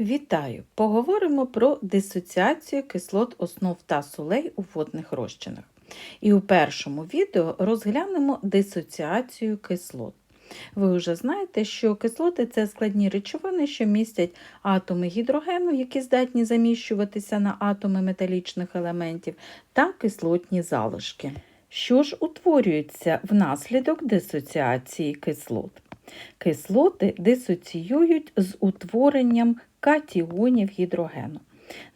Вітаю! Поговоримо про дисоціацію кислот основ та солей у водних розчинах. І у першому відео розглянемо дисоціацію кислот. Ви вже знаєте, що кислоти це складні речовини, що містять атоми гідрогену, які здатні заміщуватися на атоми металічних елементів, та кислотні залишки. Що ж утворюється внаслідок дисоціації кислот? Кислоти дисоціюють з утворенням катіонів гідрогену.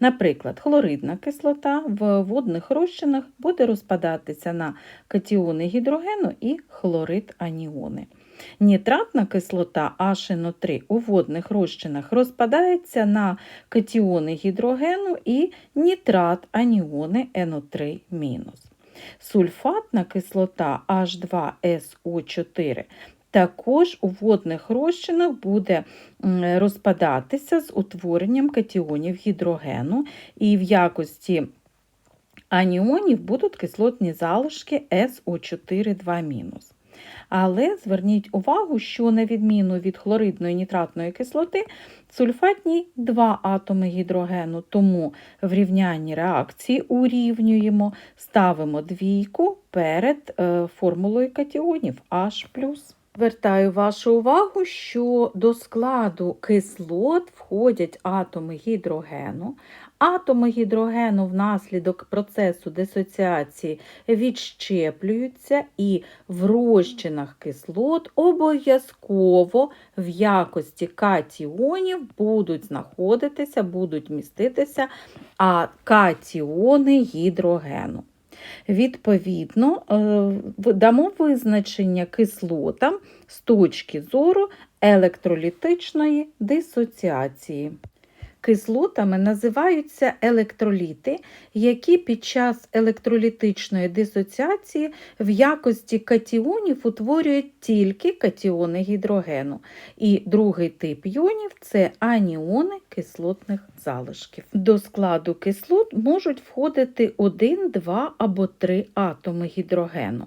Наприклад, хлоридна кислота в водних розчинах буде розпадатися на катіони гідрогену і хлорид аніони. Нітратна кислота HNO3 у водних розчинах розпадається на катіони гідрогену і нітрат аніони NO3-. Сульфатна кислота H2SO4 також у водних розчинах буде розпадатися з утворенням катіонів гідрогену, і в якості аніонів будуть кислотні залишки СО4 2-. Але зверніть увагу, що на відміну від хлоридної нітратної кислоти, сульфатній два атоми гідрогену, тому в рівнянні реакції урівнюємо, ставимо двійку перед е, формулою катіонів H+. Звертаю вашу увагу, що до складу кислот входять атоми гідрогену. Атоми гідрогену внаслідок процесу дисоціації відщеплюються і в розчинах кислот обов'язково в якості катіонів будуть знаходитися, будуть міститися а катіони гідрогену. Відповідно, е, дамо визначення кислотам з точки зору електролітичної дисоціації. Кислотами називаються електроліти, які під час електролітичної дисоціації в якості катіонів утворюють тільки катіони гідрогену. І другий тип іонів це аніони кислотних залишків. До складу кислот можуть входити один, два або три атоми гідрогену.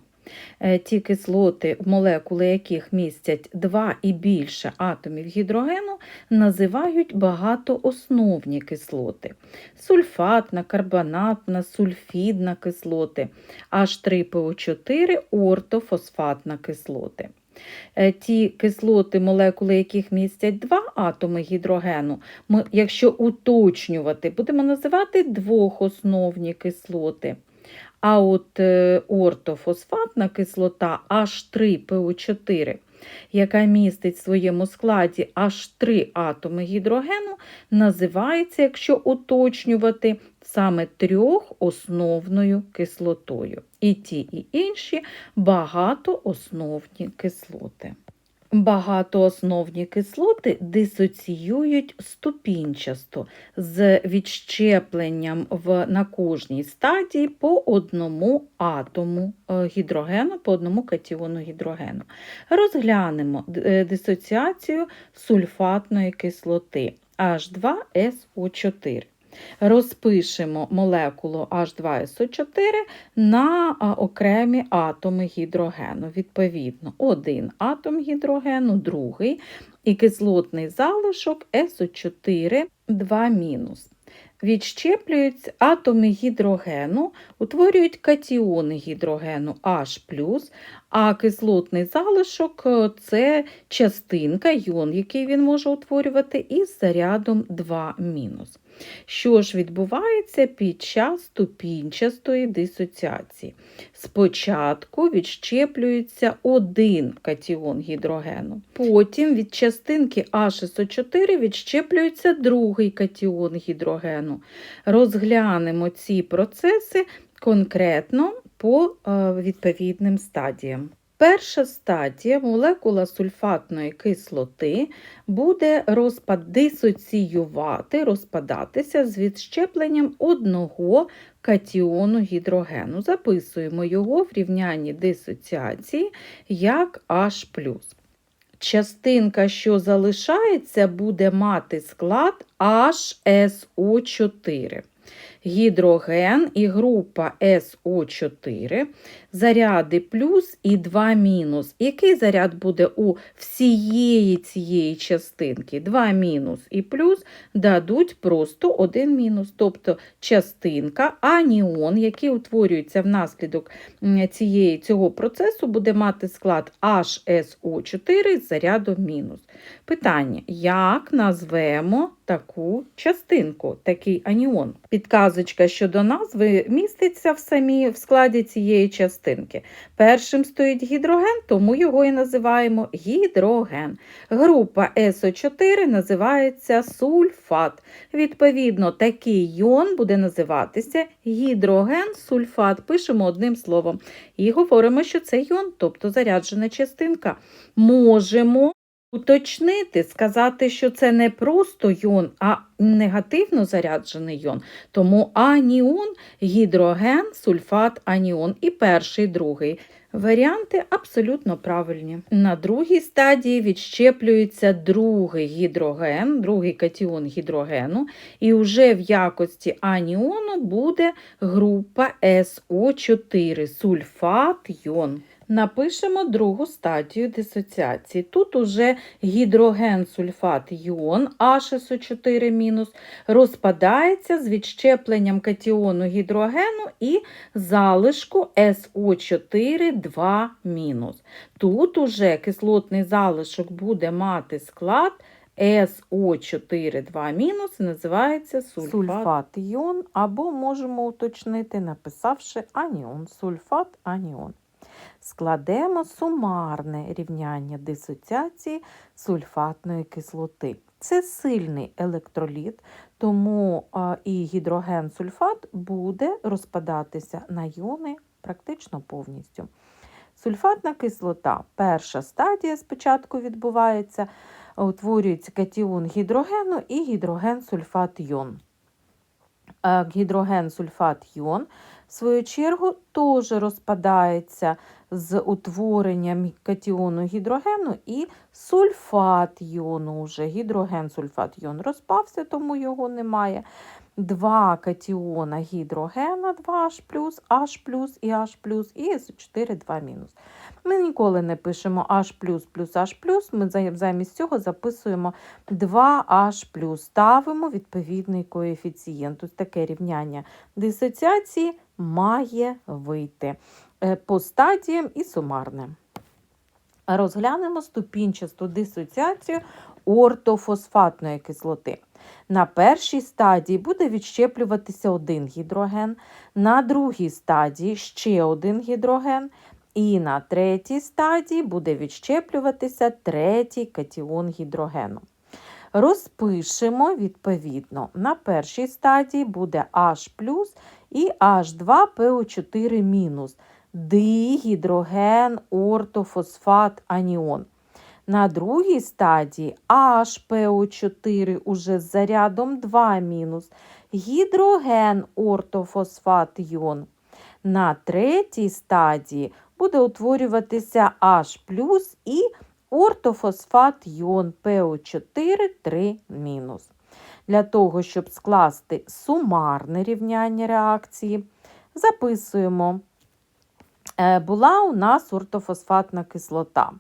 Е, ті кислоти, молекули яких містять два і більше атомів гідрогену, називають багатоосновні кислоти. Сульфатна, карбонатна, сульфідна кислоти, H3PO4 ортофосфатна кислоти. Е, ті кислоти, молекули яких містять два атоми гідрогену, ми, якщо уточнювати, будемо називати двохосновні кислоти. А от е, ортофосфатна кислота H3PO4, яка містить в своєму складі аж 3 атоми гідрогену, називається, якщо уточнювати, саме трьохосновною кислотою. І ті, і інші багатоосновні кислоти. Багатоосновні кислоти дисоціюють ступінчасто з відщепленням в, на кожній стадії по одному атому е, гідрогену, по одному катіону гідрогену. Розглянемо е, дисоціацію сульфатної кислоти H2SO4. Розпишемо молекулу H2SO4 на окремі атоми гідрогену. Відповідно, один атом гідрогену, другий і кислотний залишок СО4 2 Відщеплюють атоми гідрогену, утворюють катіони гідрогену H+, а кислотний залишок е, це частинка йон, який він може утворювати, із зарядом 2 Що ж відбувається під час ступінчастої дисоціації? Спочатку відщеплюється один катіон гідрогену, потім від частинки H4 відщеплюється другий катіон гідрогену. Розглянемо ці процеси конкретно по е, відповідним стадіям. Перша стадія молекула сульфатної кислоти буде розпад дисоціювати, розпадатися з відщепленням одного катіону гідрогену. Записуємо його в рівнянні дисоціації як H. Частинка, що залишається, буде мати склад HSO4. Гідроген і група СО4, заряди плюс і 2 мінус. Який заряд буде у всієї цієї частинки? 2 мінус і плюс дадуть просто 1 мінус. Тобто частинка аніон, який утворюється внаслідок цієї, цього процесу, буде мати склад HSO4 з зарядом мінус. Питання: як назвемо таку частинку, такий аніон? Підказочка щодо назви міститься в самій в складі цієї частинки. Першим стоїть гідроген, тому його і називаємо гідроген. Група СО4 називається сульфат. Відповідно, такий іон буде називатися гідроген-сульфат. Пишемо одним словом. І говоримо, що це іон, тобто заряджена частинка. Можемо уточнити, сказати, що це не просто йон, а негативно заряджений йон. Тому аніон, гідроген, сульфат, аніон. І перший, другий. Варіанти абсолютно правильні. На другій стадії відщеплюється другий гідроген, другий катіон гідрогену, і вже в якості аніону буде група СО4 сульфат йон. Напишемо другу стадію дисоціації. Тут уже гідроген-сульфат йон HSO4- розпадається з відщепленням катіону гідрогену і залишку SO4 2 Тут уже кислотний залишок буде мати склад SO4 2 називається сульфат. Сульфат іон, або можемо уточнити, написавши аніон, сульфат аніон. Складемо сумарне рівняння дисоціації сульфатної кислоти. Це сильний електроліт, тому і гідроген-сульфат буде розпадатися на йони практично повністю. Сульфатна кислота. Перша стадія спочатку відбувається, утворюється катіон гідрогену і гідроген-сульфат йон. Е, Гідроген-сульфат йон, в свою чергу, теж розпадається з утворенням катіону гідрогену і сульфат йону. Уже гідроген-сульфат йон розпався, тому його немає. Два катіона гідрогена 2H+, H+, і H+, і СО4 2 Ми ніколи не пишемо H+, H+, ми замість цього записуємо 2H+, ставимо відповідний коефіцієнт. Ось таке рівняння дисоціації має вийти е, по стадіям і сумарне. Розглянемо ступінчасту дисоціацію ортофосфатної кислоти. На першій стадії буде відщеплюватися один гідроген, на другій стадії ще один гідроген, і на третій стадії буде відщеплюватися третій катіон гідрогену. Розпишемо відповідно. На першій стадії буде H і H2PO4-, дигідроген, ортофосфат, аніон. На другій стадії HPO4 уже з зарядом 2 гідроген ортофосфат йон. На третій стадії буде утворюватися H і ортофосфат йон ПО4 3 Для того, щоб скласти сумарне рівняння реакції, записуємо, Е, була у нас ортофосфатна кислота.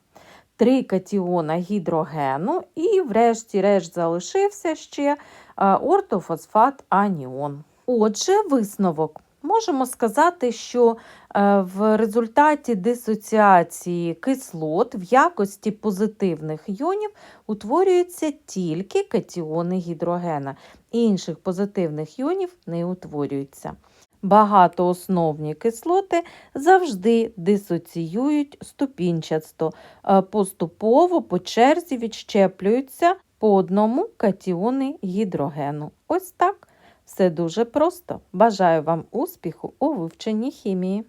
Три катіона гідрогену, і, врешті-решт, залишився ще е, ортофосфат аніон. Отже, висновок. Можемо сказати, що е, в результаті дисоціації кислот в якості позитивних іонів утворюються тільки катіони гідрогена. Інших позитивних іонів не утворюються. Багатоосновні кислоти завжди дисоціюють ступінчасто, е, поступово по черзі відщеплюються по одному катіони гідрогену. Ось так. Все дуже просто. Бажаю вам успіху у вивченні хімії.